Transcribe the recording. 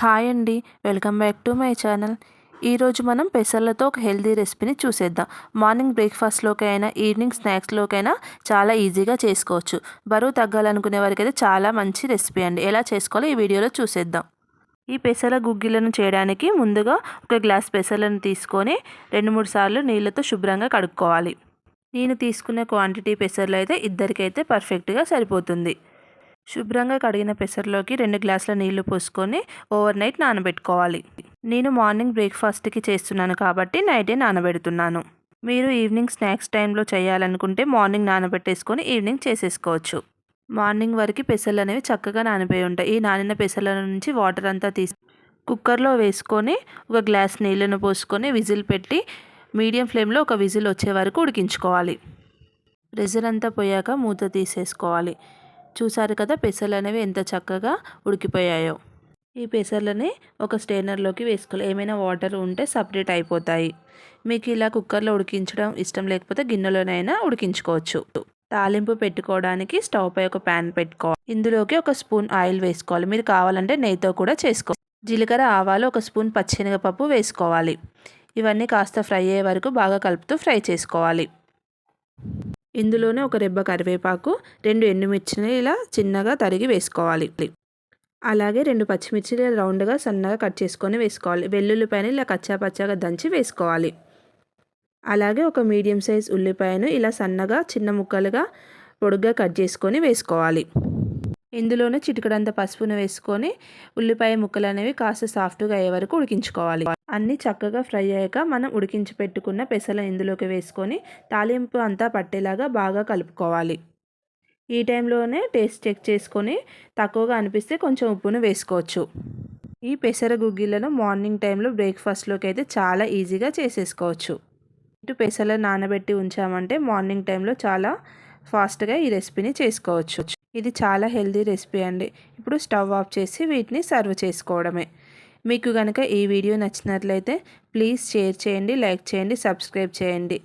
Hi అండి. Welcome back to my channel. ఈరోజు మనం పెసర్లతో ఒక హెల్తీ రెసిపీని చూసేద్దాం. మార్నింగ్ బ్రేక్ఫాస్ట్లోకైనా ఈవినింగ్ స్నాక్స్లోకైనా చాలా ఈజీగా చేసుకోవచ్చు. బరువు తగ్గాలనుకునే వారికి అయితే చాలా మంచి రెసిపీ అండి. ఎలా చేసుకోవాలో ఈ వీడియోలో చూసేద్దాం. ఈ పెసల గుగ్గిలను చేయడానికి ముందుగా ఒక గ్లాస్ పెసలను తీసుకొని రెండు మూడు సార్లు నీళ్ళతో శుభ్రంగా కడుక్కోవాలి. నేను తీసుకునే క్వాంటిటీ పెసర్లు అయితే ఇద్దరికైతే పర్ఫెక్ట్గా సరిపోతుంది. శుభ్రంగా కడిగిన పెసర్లోకి రెండు గ్లాసుల నీళ్ళు పోసుకొని ఓవర్ నైట్ నానబెట్టుకోవాలి. నేను మార్నింగ్ బ్రేక్ఫాస్ట్కి చేస్తున్నాను కాబట్టి నైటే నానబెడుతున్నాను. మీరు ఈవినింగ్ స్నాక్స్ టైంలో చేయాలనుకుంటే మార్నింగ్ నానబెట్టేసుకొని ఈవినింగ్ చేసేసుకోవచ్చు. మార్నింగ్ వరకు పెసర్లు అనేవి చక్కగా నానిపోయి ఉంటాయి. ఈ నానిన పెసర్ల నుంచి వాటర్ అంతా తీసి కుక్కర్లో వేసుకొని ఒక గ్లాస్ నీళ్ళను పోసుకొని విజిల్ పెట్టి మీడియం ఫ్లేమ్లో ఒక విజిల్ వచ్చే వరకు ఉడికించుకోవాలి. ప్రెజర్ అంతా పోయాక మూత తీసేసుకోవాలి. చూసారు కదా పెసర్లు అనేవి ఎంత చక్కగా ఉడికిపోయాయో. ఈ పెసర్లని ఒక స్టెయినర్లోకి వేసుకోవాలి. ఏమైనా వాటర్ ఉంటే సపరేట్ అయిపోతాయి. మీకు ఇలా కుక్కర్లో ఉడికించడం ఇష్టం లేకపోతే గిన్నెలోనైనా ఉడికించుకోవచ్చు. తాలింపు పెట్టుకోవడానికి స్టవ్ పై ఒక ప్యాన్ పెట్టుకోవాలి. ఇందులోకి ఒక స్పూన్ ఆయిల్ వేసుకోవాలి. మీరు కావాలంటే నెయ్యితో కూడా చేసుకోవాలి జీలకర్ర ఆవాలు ఒక స్పూన్ పచ్చినగపప్పు వేసుకోవాలి. ఇవన్నీ కాస్త ఫ్రై అయ్యే వరకు బాగా కలుపుతూ ఫ్రై చేసుకోవాలి. ఇందులోనే ఒక రెబ్బ కరివేపాకు రెండు ఎండుమిర్చిని ఇలా చిన్నగా తరిగి వేసుకోవాలి. అలాగే రెండు పచ్చిమిర్చిలు రౌండ్గా సన్నగా కట్ చేసుకొని వేసుకోవాలి. వెల్లుల్లిపాయని ఇలా కచ్చా పచ్చాగా దంచి వేసుకోవాలి. అలాగే ఒక మీడియం సైజ్ ఉల్లిపాయను ఇలా సన్నగా చిన్న ముక్కలుగా పొడుగ్గా కట్ చేసుకొని వేసుకోవాలి. ఇందులోనే చిటికడంత పసుపును వేసుకొని ఉల్లిపాయ ముక్కలు అనేవి కాస్త సాఫ్ట్గా అయ్యే వరకు ఉడికించుకోవాలి. అన్నీ చక్కగా ఫ్రై అయ్యాక మనం ఉడికించి పెట్టుకున్న పెసల ఇందులోకి వేసుకొని తాలింపు అంతా పట్టేలాగా బాగా కలుపుకోవాలి. ఈ టైంలోనే టేస్ట్ చెక్ చేసుకొని తక్కువగా అనిపిస్తే కొంచెం ఉప్పును వేసుకోవచ్చు. ఈ పెసర గుగ్గిలను మార్నింగ్ టైంలో బ్రేక్ఫాస్ట్లోకి అయితే చాలా ఈజీగా చేసేసుకోవచ్చు. ఇటు పెసల నానబెట్టి ఉంచామంటే మార్నింగ్ టైంలో చాలా ఫాస్ట్గా ఈ రెసిపీని చేసుకోవచ్చు. ఇది చాలా హెల్దీ రెసిపీ అండి. ఇప్పుడు స్టవ్ ఆఫ్ చేసి వీటిని సర్వ్ చేసుకోవడమే. మీకు కనుక ఈ వీడియో నచ్చినట్లయితే ప్లీజ్ షేర్ చేయండి లైక్ చేయండి సబ్స్క్రైబ్ చేయండి.